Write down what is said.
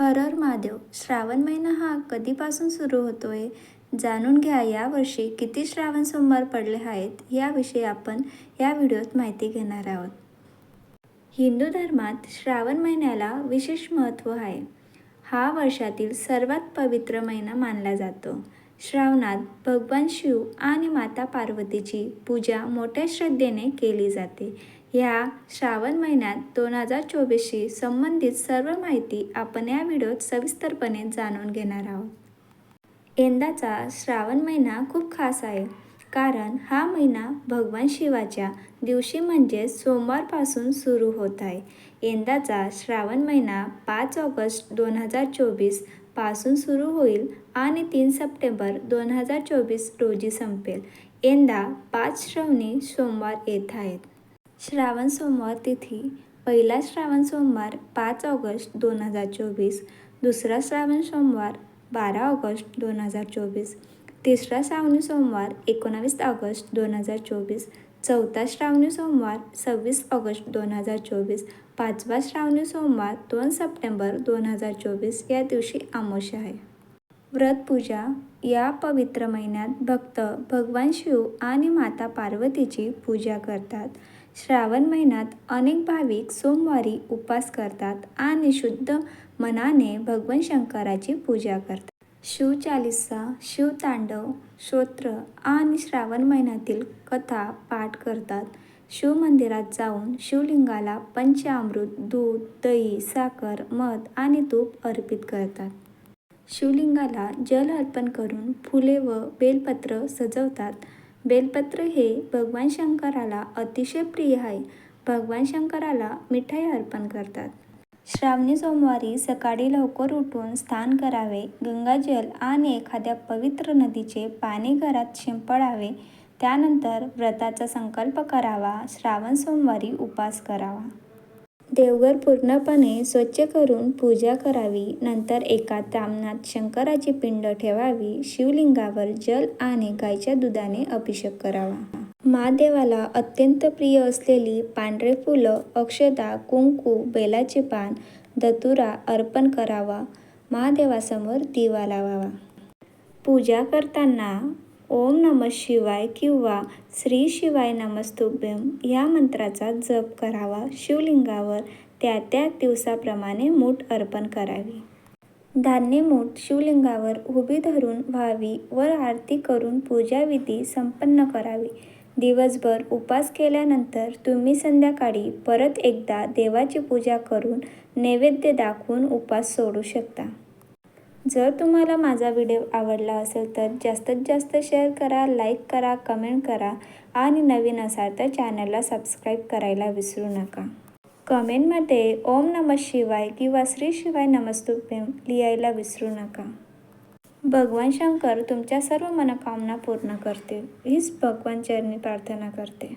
हर हर महादेव श्रावण महिना हा कधीपासून सुरू होतोय? जाणून घ्या यावर्षी किती श्रावण सोमवार पडले आहेत याविषयी आपण या व्हिडिओत माहिती घेणार आहोत. हिंदू धर्मात श्रावण महिन्याला विशेष महत्त्व आहे. हा वर्षातील सर्वात पवित्र महिना मानला जातो. श्रावणात भगवान शिव आणि माता पार्वतीची पूजा मोठ्या श्रद्धेने केली जाते. ह्या श्रावण महिन्यात दोन हजार चोवीसशी संबंधित सर्व माहिती आपण या व्हिडिओत सविस्तरपणे जाणून घेणार आहोत. यंदाचा श्रावण महिना खूप खास आहे कारण हा महिना भगवान शिवाच्या दिवशी म्हणजेच सोमवारपासून सुरू होत आहे. यंदाचा श्रावण महिना पाच ऑगस्ट दोन हजार चोवीसपासून सुरू होईल आणि तीन सप्टेंबर दोन हजार चोवीस रोजी संपेल. यंदा पाच श्रवणी सोमवार येत आहेत. श्रावण सोमवार तिथी पहिला श्रावण सोमवार पाच ऑगस्ट दोन हजार चोवीस दुसरा श्रावण सोमवार बारा ऑगस्ट दोन हजार चोवीस तिसरा श्रावणी सोमवार एकोणावीस ऑगस्ट दोन हजार चोवीस चौथा श्रावणी सोमवार सव्वीस ऑगस्ट दोन हजार चोवीस पाचवा श्रावणी सोमवार दोन सप्टेंबर दोन हजार चोवीस या दिवशी आमोश आहे. व्रतपूजा या पवित्र महिन्यात भक्त भगवान शिव आणि माता पार्वतीची पूजा करतात. श्रावण महिन्यात अनेक भाविक सोमवारी उपवास करतात आणि शुद्ध मनाने भगवान शंकराची पूजा करतात. शिवचालिसा शिवतांडव स्तोत्र आणि श्रावण महिन्यातील कथा पाठ करतात. शिवमंदिरात जाऊन शिवलिंगाला पंचामृत दूध दही साखर मध आणि तूप अर्पित करतात. शिवलिंगाला जल अर्पण करून फुले व बेलपत्र सजवतात. बेलपत्र हे भगवान शंकराला अतिशय प्रिय आहे. भगवान शंकराला मिठाई अर्पण करतात. श्रावणी सोमवारी सकाळी लवकर उठून स्नान करावे गंगाजल आणि एखाद्या पवित्र नदीचे पाणी घरात शिंपडावे त्यानंतर व्रताचा संकल्प करावा श्रावण सोमवारी उपास करावा. देवघर पूर्णपणे स्वच्छ करून पूजा करावी. नंतर एका तामनात शंकराची पिंड ठेवावी. शिवलिंगावर जल आणि गायच्या दुधाने अभिषेक करावा. महादेवाला अत्यंत प्रिय असलेली पांढरे फुलं अक्षदा कुंकू बेलाचे पान दतुरा अर्पण करावा. महादेवासमोर दिवा लावावा. पूजा करताना ओम नम शिवाय किंवा श्री शिवाय नमस्तुभ्यम या मंत्राचा जप करावा. शिवलिंगावर त्या त्या दिवसाप्रमाणे मूठ अर्पण करावी. धान्य मूठ शिवलिंगावर उभी धरून व्हावी व आरती करून पूजाविधी संपन्न करावी. दिवसभर उपास केल्यानंतर तुम्ही संध्याकाळी परत एकदा देवाची पूजा करून नैवेद्य दाखवून उपास सोडू शकता. जर तुम्हाला माझा व्हिडिओ आवडला असेल तर जास्तीत जास्त शेअर करा लाईक करा कमेंट करा आणि नवीन असाल तर चॅनलला सबस्क्राईब करायला विसरू नका. कमेंटमध्ये ओम नम शिवाय किंवा श्री शिवाय नमस्तुभ्यम लिहायला विसरू नका. भगवान शंकर तुमच्या सर्व मनोकामना पूर्ण करते हीच भगवान चरणी प्रार्थना करते.